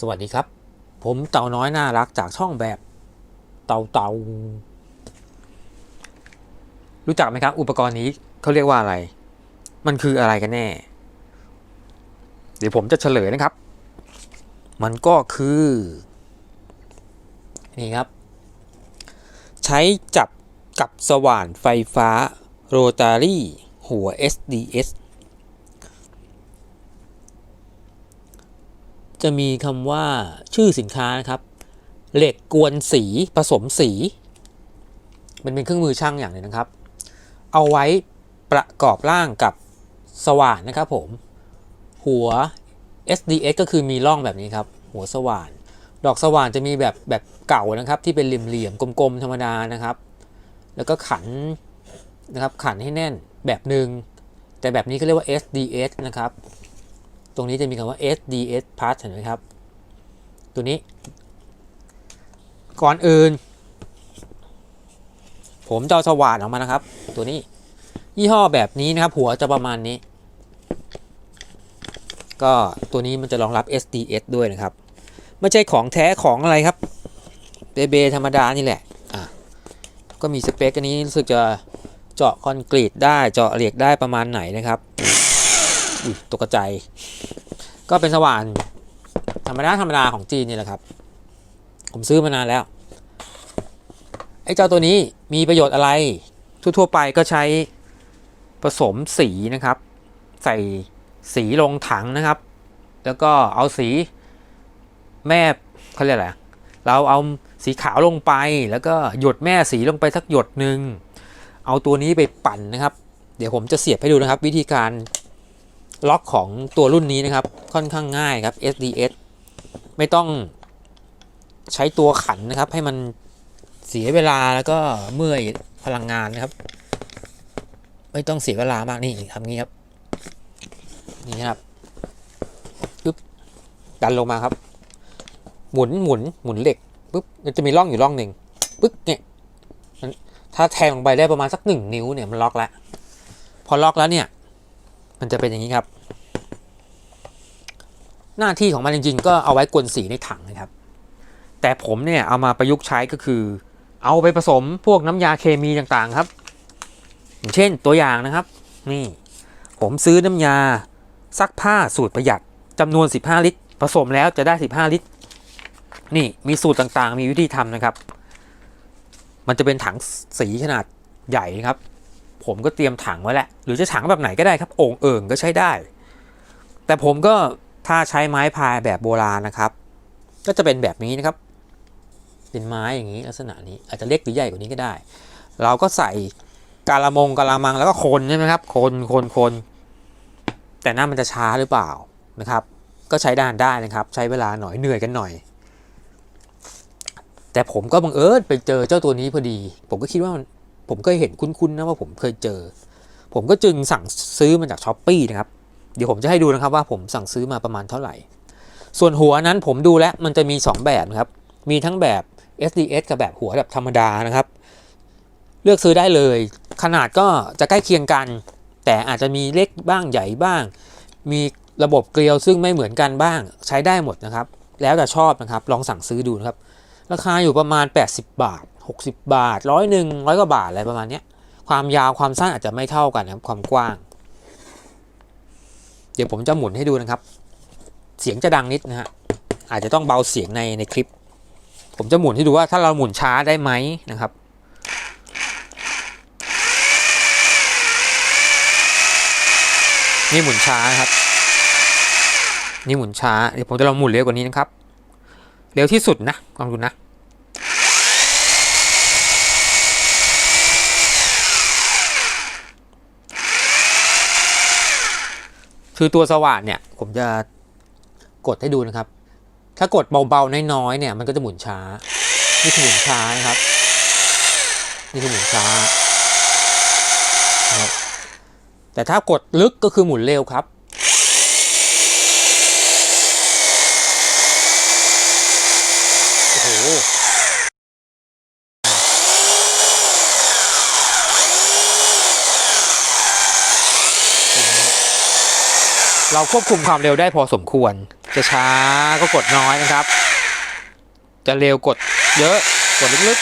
สวัสดีครับ ผมเต่าน้อยน่ารักจากช่องแบบเต่าเต่ารู้จักไหมครับ อุปกรณ์นี้เขาเรียกว่าอะไร มันคืออะไรกันแน่ เดี๋ยวผมจะเฉลยนะครับ มันก็คือ นี่ครับ ใช้จับกับสว่านไฟฟ้าโรตารี่หัว SDS จะมีคำว่าชื่อสินค้านะครับ เหล็กกวนสีผสมสี มันเป็นเครื่องมือช่างอย่างหนึงนะครับ เอาไว้ประกอบร่างกับสว่านนะครับผม หัว SDS ก็คือมีร่องแบบนี้ครับ หัวสว่าน ดอกสว่านจะมีแบบแบบเก่านะครับ ที่เป็นเหลี่ยมๆกลมๆธรรมดานะครับ แล้วก็ขันนะครับขันให้แน่นแบบหนึ่งแต่แบบนี้เขาเรียกว่า SDS นะครับ ตรงนี้จะมีคำว่า SDS part เห็นไหมครับ ตัวนี้ ก่อนอื่น ผมจะเอาสว่านออกมานะครับ ตัวนี้ ยี่ห้อแบบนี้นะครับ หัวจะประมาณนี้ ก็ตัวนี้มันจะรองรับ SDS ด้วยนะครับ ไม่ใช่ของแท้ของอะไรครับเบเบธรรมดานี่แหละอะก็มีสเปคอันนี้รู้สึกจะเจาะคอนกรีตได้เจาะเหล็กได้ประมาณไหนนะครับ ตกใจ ก็เป็นสว่านธรรมดาธรรมดาของจีนนี่แหละครับ ผมซื้อมานานแล้ว ไอ้เจ้าตัวนี้มีประโยชน์อะไร ทั่วๆไปก็ใช้ผสมสีนะครับ ใส่สีลงถังนะครับ แล้วก็เอาสีแม่เขาเรียกอะไรเราเอาสีขาวลงไปแล้วก็หยดแม่สีลงไปสักหยดหนึ่งเอาตัวนี้ไปปั่นนะครับ เดี๋ยวผมจะเสียบให้ดูนะครับ วิธีการ ล็อกของตัวรุ่นนี้นะครับ ค่อนข้างง่ายครับ SDS ไม่ต้องใช้ตัวขันนะครับ ให้มันเสียเวลาแล้วก็เมื่อยพลังงานนะครับ ไม่ต้องเสียเวลามากนี่ทำงี้ครับ นี่ครับปึ๊บดันลงมาครับ หมุนหมุนหมุนเหล็กปุ๊บมันจะมีร่องอยู่ร่องหนึ่งปึ๊บเนี่ยถ้าแทงลงไปได้ประมาณสักหนึ่งนิ้วเนี่ยมันล็อกแล้ว พอล็อกแล้วเนี่ย มันจะเป็นอย่างนี้ครับ หน้าที่ของมันจริงๆ ก็เอาไว้กวนสีในถังนะครับ แต่ผมเนี่ยเอามาประยุกต์ใช้ก็คือ เอาไปผสมพวกน้ำยาเคมีต่างๆครับอย่างเช่นตัวอย่างนะครับ นี่ ผมซื้อน้ำยาซักผ้าสูตรประหยัดจำนวน 15 ลิตร ผสมแล้วจะได้ 15 ลิตร นี่มีสูตรต่างๆ มีวิธีทำนะครับ มันจะเป็นถังสีขนาดใหญ่ครับ ผมก็เตรียมถังไว้แหละ หรือจะถังแบบไหนก็ได้ครับโอ่งเอิงก็ใช้ได้ แต่ผมก็ถ้าใช้ไม้พายแบบโบราณนะครับ ก็จะเป็นแบบนี้นะครับ เป็นไม้อย่างนี้ลักษณะนี้อาจจะเล็กหรือใหญ่กว่านี้ก็ได้ เราก็ใส่กาละมงกาละมังแล้วก็คนใช่ไหมครับ คนคนคนแต่หน้ามันจะช้าหรือเปล่านะครับ ก็ใช้ด้านได้นะครับ ใช้เวลาหน่อยเหนื่อยกันหน่อย แต่ผมก็บังเอิญไปเจอเจ้าตัวนี้พอดี ผมก็คิดว่ามัน ผมก็เห็นคุ้นๆนะว่าผมเคยเจอ ผมก็จึงสั่งซื้อมาจากช้อปปีนะครับ เดี๋ยวผมจะให้ดูนะครับว่าผมสั่งซื้อมาประมาณเท่าไหร่ ส่วนหัวนั้นผมดูแล้วมันจะมี 2 แบบนะครับ มีทั้งแบบ SDS กับแบบหัวแบบธรรมดานะครับ เลือกซื้อได้เลย ขนาดก็จะใกล้เคียงกัน แต่อาจจะมีเล็กบ้างใหญ่บ้าง มีระบบเกลียวซึ่งไม่เหมือนกันบ้างใช้ได้หมดนะครับ แล้วแต่ชอบนะครับ ลองสั่งซื้อดูนะครับ ราคาอยู่ประมาณ 80 บาท 60 บาทร้อยหนึ่งร้อยกว่าบาทอะไรประมาณนี้ความยาวความสั้นอาจจะไม่เท่ากันนะครับความกว้าง เดี๋ยวผมจะหมุนให้ดูนะครับ เสียงจะดังนิดนะฮะอาจจะต้องเบาเสียงในในคลิป ผมจะหมุนให้ดูว่าถ้าเราหมุนช้าได้ไหมนะครับนี่หมุนช้าครับ นี่หมุนช้า เดี๋ยวผมจะลองหมุนเร็วกว่านี้นะครับ เร็วที่สุดนะลองดูนะ คือตัวสว่านเนี่ยผมจะกดให้ดูนะครับ ถ้ากดเบาๆน้อยๆเนี่ยมันก็จะหมุนช้า นี่คือหมุนช้านะครับ นี่คือหมุนช้าครับแต่ถ้ากดลึกก็คือหมุนเร็วครับ โอ้โห เราควบคุมความเร็วได้พอสมควร จะช้าก็กดน้อยนะครับ จะเร็วกดเยอะกดลึก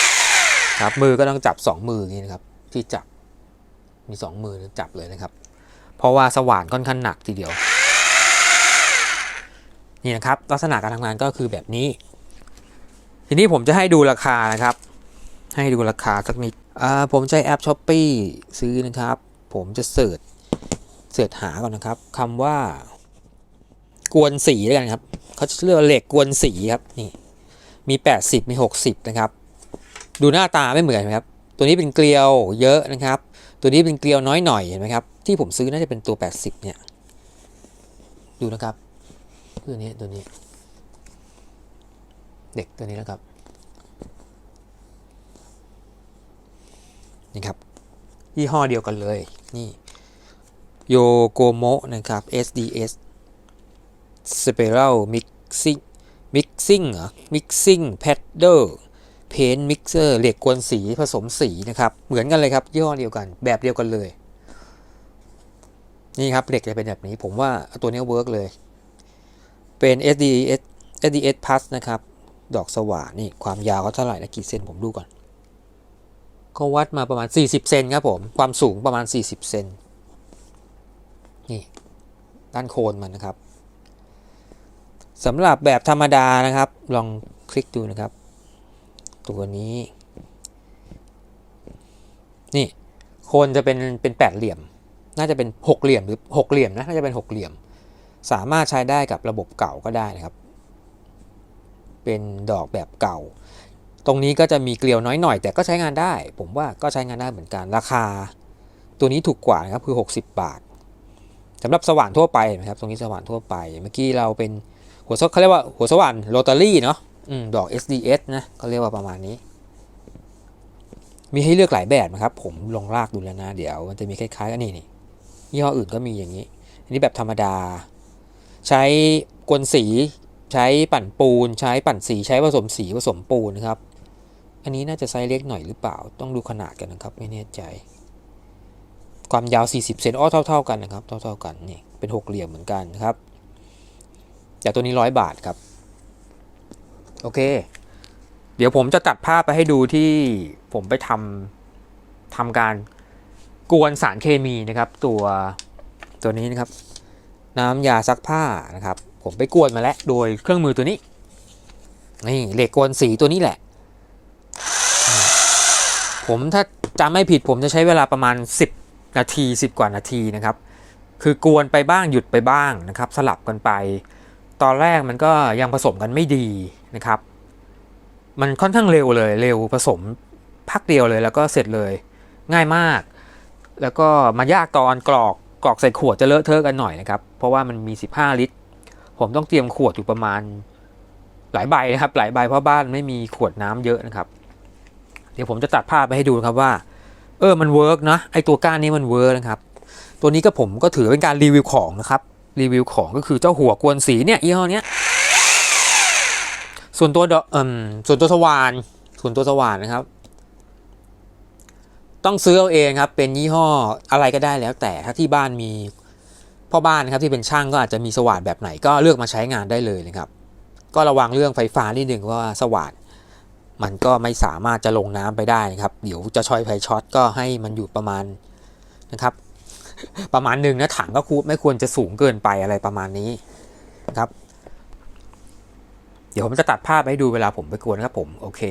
ๆครับมือก็ต้องจับ 2 มือนี้นะครับ ที่จับมี 2 มือจับเลยนะครับ เพราะว่าสว่านค่อนข้างหนักทีเดียว นี่นะครับ ลักษณะการทำงานก็คือแบบนี้ ทีนี้ผมจะให้ดูราคานะครับ ให้ดูราคาสักนิดผมใช้แอปช้อปปีซื้อนะครับ ผมจะเสิร์ช เสิร์ชหาก่อนนะครับคำว่ากวนสีแล้วกันครับเขาเรียกเหล็กกวนสีครับนี่มี 80 มี 60 นะครับ ดูหน้าตาไม่เหมือนไหมครับ ตัวนี้เป็นเกลียวเยอะนะครับ ตัวนี้เป็นเกลียวน้อยหน่อยเห็นไหมครับที่ผมซื้อน่าจะเป็นตัว 80 เนี่ย ดูนะครับตัวนี้ตัวนี้ เด็กตัวนี้นะครับนี่ครับยี่ห้อเดียวกันเลยนี่ โยโกโมนะครับ SDS Spiral Mixing Mixing เหรอ Mixing Paddle Paint Mixer เหล็กกวนสีผสมสีนะครับ เหมือนกันเลยครับย่ห้อเดียวกัน แบบเดียวกันเลย นี่ครับเหล็กจะเป็นแบบนี้ ผมว่าตัวนี้เวิร์กเลย เป็น SDS SDS Plus นะครับ ดอกสว่านนี่ความยาวเขาเท่าไหร่นะกี่เซนผมดูก่อน ก็วัดมาประมาณ 40 เซนครับผม ความสูงประมาณ 40 เซน ด้านโคนมันนะครับสำหรับแบบธรรมดานะครับ ลองคลิกดูนะครับ ตัวนี้ นี่โคนจะเป็นเป็นแปดเหลี่ยม น่าจะเป็นหกเหลี่ยมหรือหกเหลี่ยมนะน่าจะเป็นหกเหลี่ยม สามารถใช้ได้กับระบบเก่าก็ได้นะครับ เป็นดอกแบบเก่า ตรงนี้ก็จะมีเกลียวน้อยหน่อย แต่ก็ใช้งานได้ ผมว่าก็ใช้งานได้เหมือนกันราคา ตัวนี้ถูกกว่านะครับคือ 60 บาท สำหรับสว่านทั่วไปนะครับ ตรงนี้สว่านทั่วไป เมื่อกี้เราเป็นหัวสเขาเรียกว่าหัวสว่านโรตารี่เนาะอดอก SDS นะเขาเรียกว่าประมาณนี้ มีให้เลือกหลายแบบนะครับ ผมลองลากดูแล้วนะ เดี๋ยวมันจะมีคล้ายๆกันนี่นี่ยี่ห้ออื่นก็มีอย่างนี้ อันนี้แบบธรรมดา ใช้กวนสี ใช้ปั่นปูน ใช้ปั่นสี ใช้ผสมสีผสมปูนนะครับ อันนี้น่าจะไซส์เล็กหน่อยหรือเปล่า ต้องดูขนาดกันนะครับ ไม่แน่ใจ ความยาว 40 เซนอ้อเท่า ๆ กันนะครับ เท่า ๆ กันนี่เป็นหกเหลี่ยมเหมือนกันนะครับแต่ตัวนี้ร้อยบาทครับ โอเค เดี๋ยวผมจะตัดภาพไปให้ดูที่ผมไปทำทำการกวนสารเคมีนะครับ ตัวตัวนี้นะครับ น้ำยาซักผ้านะครับ ผมไปกวนมาแล้วโดยเครื่องมือตัวนี้นี่เหล็กกวนสีตัวนี้แหละ ผมถ้าจำไม่ผิดผมจะใช้เวลาประมาณ 10 นาที 10 กว่านาทีนะครับ คือกวนไปบ้างหยุดไปบ้างนะครับ สลับกันไป ตอนแรกมันก็ยังผสมกันไม่ดีนะครับ มันค่อนข้างเร็วเลยเร็วผสมพักเดียวเลยแล้วก็เสร็จเลยง่ายมาก แล้วก็มายากตอนกรอกกรอกใส่ขวดจะเลอะเทอะกันหน่อยนะครับ เพราะว่ามันมี 15 ลิตร ผมต้องเตรียมขวดอยู่ประมาณหลายใบนะครับ หลายใบเพราะบ้านไม่มีขวดน้ำเยอะนะครับ เดี๋ยวผมจะตัดภาพไปให้ดูครับว่า เออมันเวิร์กนะไอตัวก้านนี้มันเวิร์กนะครับ ตัวนี้ก็ผมก็ถือเป็นการรีวิวของนะครับรีวิวของก็คือเจ้าหัวกวนสีเนี่ยยี่ห้อเนี้ยส่วนตัวเอ่มส่วนตัวสว่านส่วนตัวสว่านนะครับ ต้องซื้อเอาเองครับ เป็นยี่ห้ออะไรก็ได้แล้วแต่ถ้าที่บ้านมีพ่อบ้านนะครับที่เป็นช่างก็อาจจะมีสว่านแบบไหนก็เลือกมาใช้งานได้เลยนะครับ ก็ระวังเรื่องไฟฟ้านิดหนึ่งว่าสว่าน มันก็ไม่สามารถจะลงน้ำไปได้นะครับ เดี๋ยวจะชอยไฟช็อตก็ให้มันอยู่ประมาณนะครับ ประมาณหนึ่งนะถังก็คูไม่ควรจะสูงเกินไปอะไรประมาณนี้นะครับ เดี๋ยวผมจะตัดภาพให้ดูเวลาผมไปกวนครับผม โอเค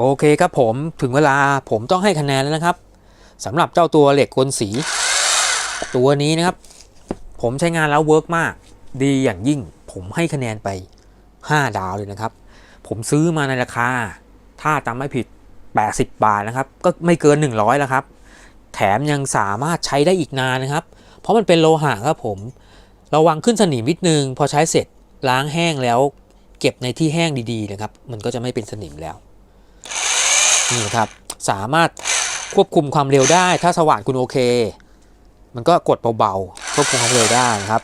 โอเคครับผมถึงเวลาผมต้องให้คะแนนแล้วนะครับสำหรับเจ้าตัวเหล็กกลสี ตัวนี้นะครับ ผมใช้งานแล้วเวิร์กมาก ดีอย่างยิ่ง ผมให้คะแนนไป 5 ดาวเลยนะครับ ผมซื้อมาในราคา ถ้าจำไม่ผิด 80 บาทนะครับ ก็ไม่เกิน 100แล้วครับ แถมยังสามารถใช้ได้อีกนานนะครับ เพราะมันเป็นโลหะครับผมระวังขึ้นสนิมนิดนึง พอใช้เสร็จล้างแห้งแล้ว เก็บในที่แห้งดีๆนะครับ มันก็จะไม่เป็นสนิมแล้ว นี่ครับสามารถควบคุมความเร็วได้ ถ้าสว่านคุณโอเค มันก็กดเบาๆควบคุมความเร็วได้นะครับ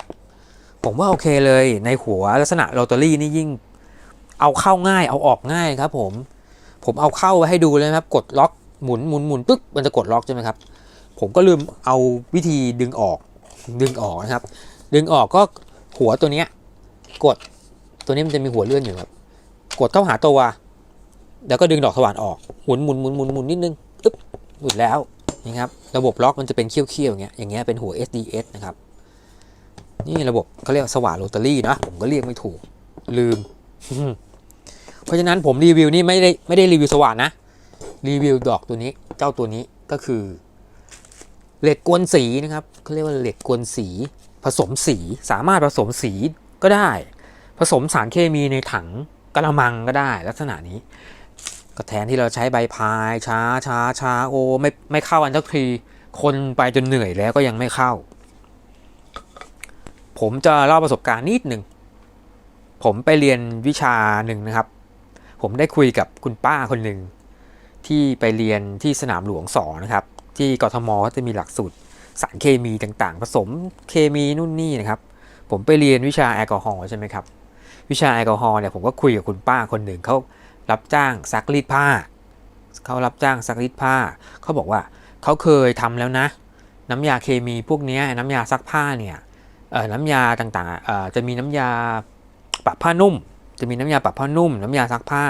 ผมว่าโอเคเลยในหัวลักษณะโรตารี่นี่ยิ่ง เอาเข้าง่ายเอาออกง่ายครับ ผม ผมเอาเข้าไว้ให้ดูเลยนะครับ กดล็อกหมุนหมุนหมุนปึ๊บมันจะกดล็อกใช่ไหมครับ ผมก็ลืมเอาวิธีดึงออกดึงออกนะครับ ดึงออกก็หัวตัวเนี้ยกดตัวนี้มันจะมีหัวเลื่อนอยู่ครับ กดเข้าหาตัว แล้วก็ดึงดอกสว่านออกหมุนหมุนหมุนหมุนหมุนนิดนึงอึ๊บหมุนแล้วนี่ครับระบบล็อกมันจะเป็นเขี้ยวๆอย่างเงี้ยอย่างเงี้ยเป็นหัว SDS นะครับนี่ระบบเขาเรียกสว่านโรตารี่นะผมก็เรียกไม่ถูกลืม เพราะฉะนั้นผมรีวิวนี่ไม่ได้ไม่ได้รีวิวสว่านนะ รีวิวดอกตัวนี้เจ้าตัวนี้ก็คือเหล็กกวนสีนะครับเขาเรียกว่าเหล็กกวนสี ผสมสีสามารถผสมสีก็ได้ ผสมสารเคมีในถังกระมังก็ได้ ลักษณะนี้ ก็แทนที่เราใช้ใบพายช้าช้าช้าโอ้ไม่ไม่เข้าอันสักทีคนไปจนเหนื่อยแล้วก็ยังไม่เข้า ผมจะเล่าประสบการณ์นิดหนึ่ง ผมไปเรียนวิชาหนึ่งนะครับ ผมได้คุยกับคุณป้าคนหนึ่งที่ไปเรียนที่สนามหลวงสองนะครับ ที่กทมเขาจะมีหลักสูตรสารเคมีต่างๆ ผสมเคมีนู่นนี่นะครับ ผมไปเรียนวิชาแอลกอฮอล์ใช่ไหมครับ วิชาแอลกอฮอล์เนี่ยผมก็คุยกับคุณป้าคนหนึ่งเขา รับจ้างซักรีดผ้า เขารับจ้างซักรีดผ้า เขาบอกว่าเขาเคยทำแล้วนะ น้ำยาเคมีพวกนี้น้ำยาซักผ้าเนี่ยน้ำยาต่างๆจะมีน้ำยาปรับผ้านุ่ม จะมีน้ำยาปรับผ้านุ่ม น้ำยาซักผ้า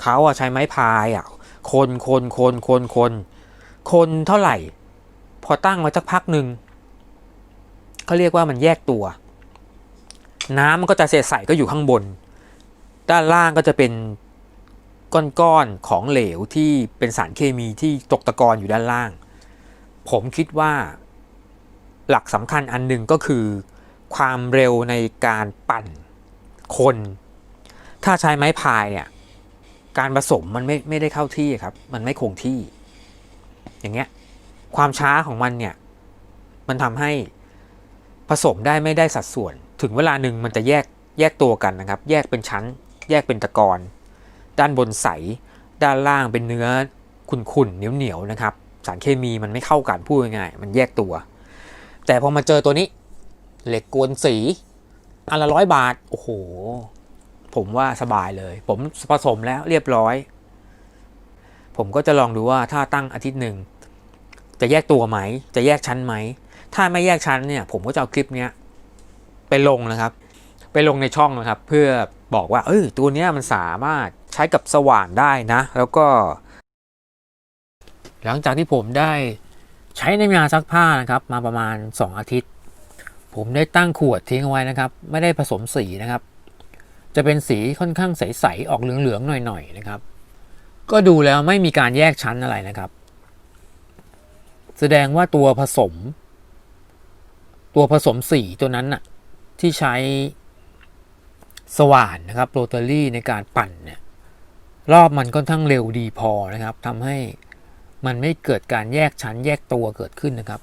เขาอะใช้ไม้พายอะคนคนคนคนคนคนเท่าไหร่ พอตั้งไว้สักพักหนึ่งเขาเรียกว่ามันแยกตัว น้ำมันก็จะใสก็อยู่ข้างบน ด้านล่างก็จะเป็น ก้อนๆของเหลวที่เป็นสารเคมีที่ตกตะกอนอยู่ด้านล่าง ผมคิดว่าหลักสำคัญอันหนึ่งก็คือ ความเร็วในการปั่นคน ถ้าใช้ไม้พายเนี่ยการผสมมันไม่ไม่ได้เข้าที่ครับ มันไม่คงที่ อย่างเงี้ยความช้าของมันเนี่ยมันทำให้ผสมได้ไม่ได้สัดส่วน ถึงเวลาหนึ่งมันจะแยกแยกตัวกันนะครับ แยกเป็นชั้น แยกเป็นตะกอน ด้านบนใส ด้านล่างเป็นเนื้อขุ่นๆเหนียวๆนะครับ สารเคมีมันไม่เข้ากันพูดง่ายๆมันแยกตัว แต่พอมาเจอตัวนี้ เหล็กกวนสีอันละร้อยบาท โอ้โห ผมว่าสบายเลย ผมผสมแล้วเรียบร้อย ผมก็จะลองดูว่าถ้าตั้งอาทิตย์หนึ่ง จะแยกตัวไหม จะแยกชั้นไหม ถ้าไม่แยกชั้นเนี่ย ผมก็จะเอาคลิปเนี้ยไปลงนะครับ ไปลงในช่องนะครับ เพื่อ บอกว่าเออตัวนี้มันสามารถใช้กับสว่านได้นะ แล้วก็ หลังจากที่ผมได้ใช้ใน้ำยาซักผ้านะครับ มาประมาณ 2 อาทิตย์ ผมได้ตั้งขวดทิ้งเอาไว้นะครับ ไม่ได้ผสมสีนะครับ จะเป็นสีค่อนข้างใสๆออกเหลืองๆหน่อยๆนะครับ ก็ดูแล้วไม่มีการแยกชั้นอะไรนะครับ แสดงว่าตัวผสม ตัวผสมสีตัวนั้นน่ะที่ใช้ สว่านนะครับโรตารี่ในการปั่นเนี่ยรอบมันค่อนข้งเร็วดีพอนะครับทำให้มันไม่เกิดการแยกชั้นแยกตัวเกิดขึ้นนะครับ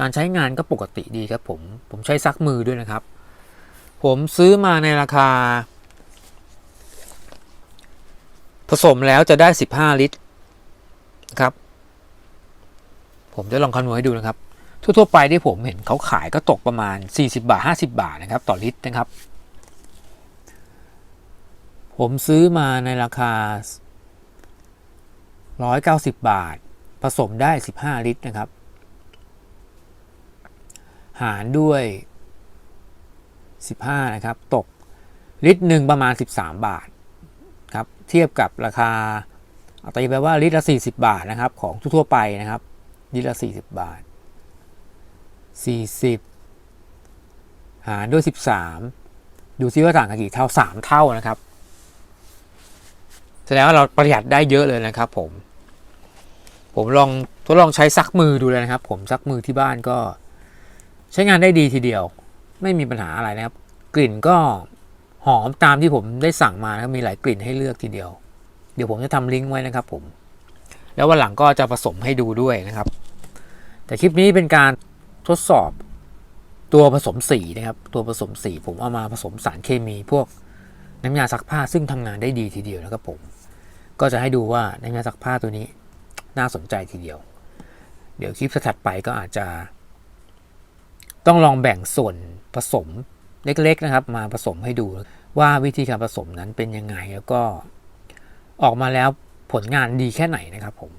การใช้งานก็ปกติดีครับผมผมใช้ซักมือด้วยนะครับ ผมซื้อมาในราคา ผสมแล้วจะได้ 15 ลิตรนะครับ ผมจะลองคำนวณให้ดูนะครับ ทั่วๆไปที่ผมเห็นเขาขายก็ตกประมาณ 40 บาท 50 บาทนะครับ ต่อลิตรนะครับ ผมซื้อมาในราคา 190 บาท ผสมได้ 15 ลิตรนะครับ หารด้วย 15 นะครับ ตกลิตรหนึ่งประมาณ 13 บาทครับ เทียบกับราคาเอาตีไปว่าลิตรละ 40 บาทนะครับ ของทั่วๆไปนะครับ ลิตรละ 40 บาท 40 หารด้วย 13 ดูซิว่าต่างกันกี่เท่า 3 เท่านะครับ แสดงว่าเราประหยัดได้เยอะเลยนะครับ ผม ผมลองทดลองใช้ซักมือดูเลยนะครับ ผมซักมือที่บ้านก็ ใช้งานได้ดีทีเดียว ไม่มีปัญหาอะไรนะครับ กลิ่นก็หอมตามที่ผมได้สั่งมานะครับมีหลายกลิ่นให้เลือกทีเดียว เดี๋ยวผมจะทำลิงก์ไว้นะครับ ผม แล้ววันหลังก็จะผสมให้ดูด้วยนะครับ แต่คลิปนี้เป็นการทดสอบตัวผสมสีนะครับ ตัวผสมสีผมเอามาผสมสารเคมีพวกน้ำยาซักผ้าซึ่งทำงานได้ดีทีเดียวนะครับผม ก็จะให้ดูว่าใน้ำยาซักผ้าตัวนี้น่าสนใจทีเดียว เดี๋ยวคลิปถัดไปก็อาจจะ ต้องลองแบ่งส่วนผสมเล็กๆนะครับ มาผสมให้ดูว่าวิธีการผสมนั้นเป็นยังไงแล้วก็ออกมาแล้วผลงานดีแค่ไหนนะครับผม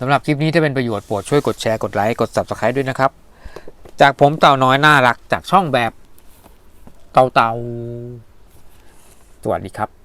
สำหรับคลิปนี้ถ้าเป็นประโยชน์โปรดช่วยกดแชร์กดไลค์กด subscribe ด้วยนะครับ จากผมเต่าน้อยน่ารักจากช่องแบบเต่าเต่าสวัสดีครับ